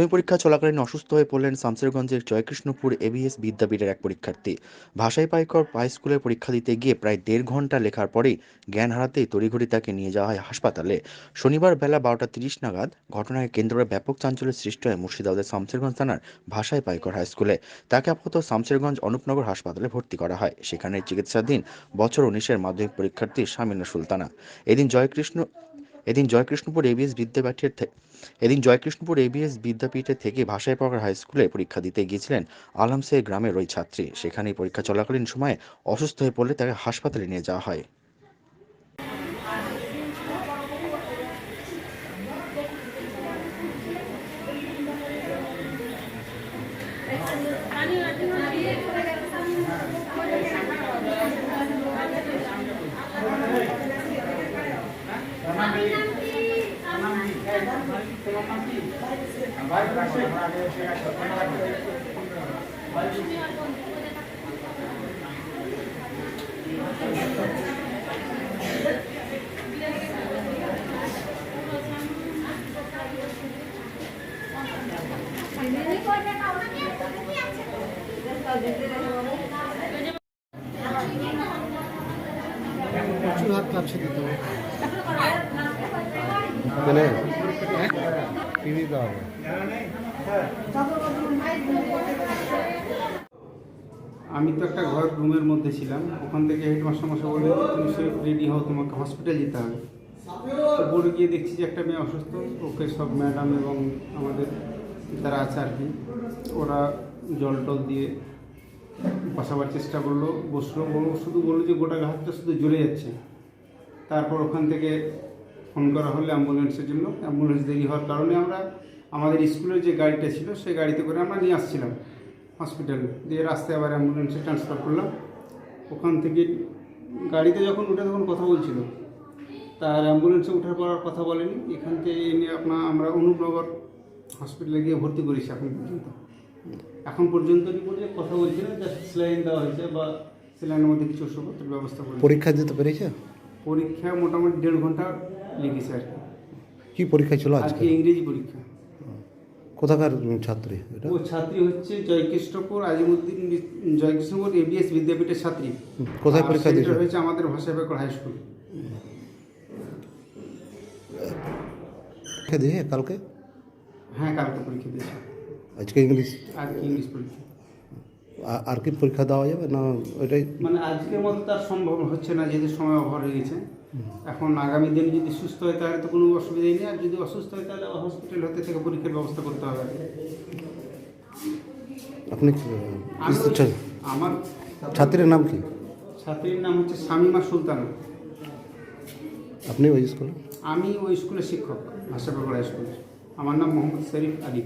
মাধ্যমিক পরীক্ষা চলাকালীন অসুস্থ হয়ে পড়লেন শামসেরগঞ্জের জয়কৃষ্ণপুর এবিএস বিদ্যাপীঠের এক পরীক্ষার্থী। ভাষাই পাইকর হাই স্কুলে পরীক্ষা দিতে গিয়ে প্রায় দেড় ঘণ্টা লেখার পরেই জ্ঞান হারাতেই তড়িঘড়ি তাকে নিয়ে যাওয়া হয় হাসপাতালে। শনিবার বেলা বারোটা তিরিশ নাগাদ ঘটনাকে কেন্দ্র ব্যাপক চাঞ্চল্যের সৃষ্টি হয় মুর্শিদাবাদের শামসেরগঞ্জ থানার ভাষাই পাইকর হাই স্কুলে। তাকে আপাতত শামসেরগঞ্জ অনুপনগর হাসপাতালে ভর্তি করা হয়। সেখানে চিকিৎসাধীন বছর উনিশের মাধ্যমিক পরীক্ষার্থী শামিনা সুলতানা। এদিন জয়কৃষ্ণ এদিন জয়কৃষ্ণপুর এবিএস বিদ্যাপীঠের এদিন জয়কৃষ্ণপুর এবিএস বিদ্যাপীঠের থেকে ভাষায় পাকার হাই স্কুলে পরীক্ষা দিতে গিয়েছিলেন আলামসে গ্রামের ওই ছাত্রী। সেখানেই পরীক্ষা চলাকালীন সময়ে অসুস্থ হয়ে পড়লে তাকে হাসপাতালে নিয়ে যাওয়া হয়। প্রচুর হাত কাঁপছে দিতে হবে মানে আমি তো একটা ঘর রুমের মধ্যে ছিলাম। ওখান থেকে হেডমাস্টার মশাই বললেন যে, তুমি সেফ রেডি হও তোমাকে হসপিটাল যেতে হবে। তো গিয়ে দেখছি যে একটা মেয়ে অসুস্থ। ওকে সব ম্যাডাম এবং আমাদের যারা আছে আর কি ওরা জল টল দিয়ে বসাবার চেষ্টা করল বসল। শুধু বলল যে গোটা হাতটা শুধু জ্বলে যাচ্ছে। তারপর ওখান থেকে ফোন করা হলো অ্যাম্বুলেন্সের জন্য। অ্যাম্বুলেন্স দেরি হওয়ার কারণে আমরা আমাদের স্কুলের যে গাড়িটা ছিল, সেই গাড়িতে করে আমরা নিয়ে আসছিলাম হসপিটালে। দিয়ে রাস্তায় আবার অ্যাম্বুলেন্সে ট্রান্সফার করলাম। ওখান থেকে গাড়িতে যখন উঠে তখন কথা বলছিল। তার অ্যাম্বুলেন্সে ওঠার পর আর কথা বলেনি। এখান থেকে এনে আপনার আমরা অনুপনগর হসপিটালে গিয়ে ভর্তি করেছি এখন পর্যন্ত। এখন পর্যন্ত রিপোর্টে কথা বলছিল জাস্ট স্যালাইন দেওয়া হয়েছে বা স্যালাইনের মধ্যে কিছু ওষুধপত্রের ব্যবস্থা পরীক্ষা দিতে পেরেছে? পরীক্ষা মোটামুটি দেড় ঘণ্টা লেগেছে আর কি। কি পরীক্ষা ছিল আজকে আজকে? ইংরেজি পরীক্ষা। কোথাকার ছাত্রী এটা? ও ছাত্রী হচ্ছে জয়কৃষ্ণপুর আজিমুদ্দিন বি- জয়কৃষ্ণপুর এবিএস বিদ্যাপীঠের ছাত্রী। কোথায় আর পরীক্ষা দিয়েছে হয়েছে আমাদের ভাষা বেকর হাই স্কুল। পরীক্ষা দিয়ে কালকে? হ্যাঁ কালকে পরীক্ষা দিয়েছে। আজকে ইংলিশ? আর কি ইংলিশ পরীক্ষা। আর কি পরীক্ষা দেওয়া যাবে না ওইটাই? মানে আজকের মতো তার সম্ভব হচ্ছে না যেহেতু সময় অভাব হয়ে গেছে। এখন আগামী দিনে যদি সুস্থ হয় তাহলে তো কোনো অসুবিধাই নেই আর যদি অসুস্থ হয় তাহলে হসপিটাল হতে থেকে পরীক্ষার ব্যবস্থা করতে হবে। আপনি আমার ছাত্রীর নাম কি? ছাত্রীর নাম হচ্ছে শামিমা সুলতানা। আপনি ওই স্কুলে? আমি ওই স্কুলের শিক্ষক হাই স্কুলের। আমার নাম মোহাম্মদ শরীফ আলী।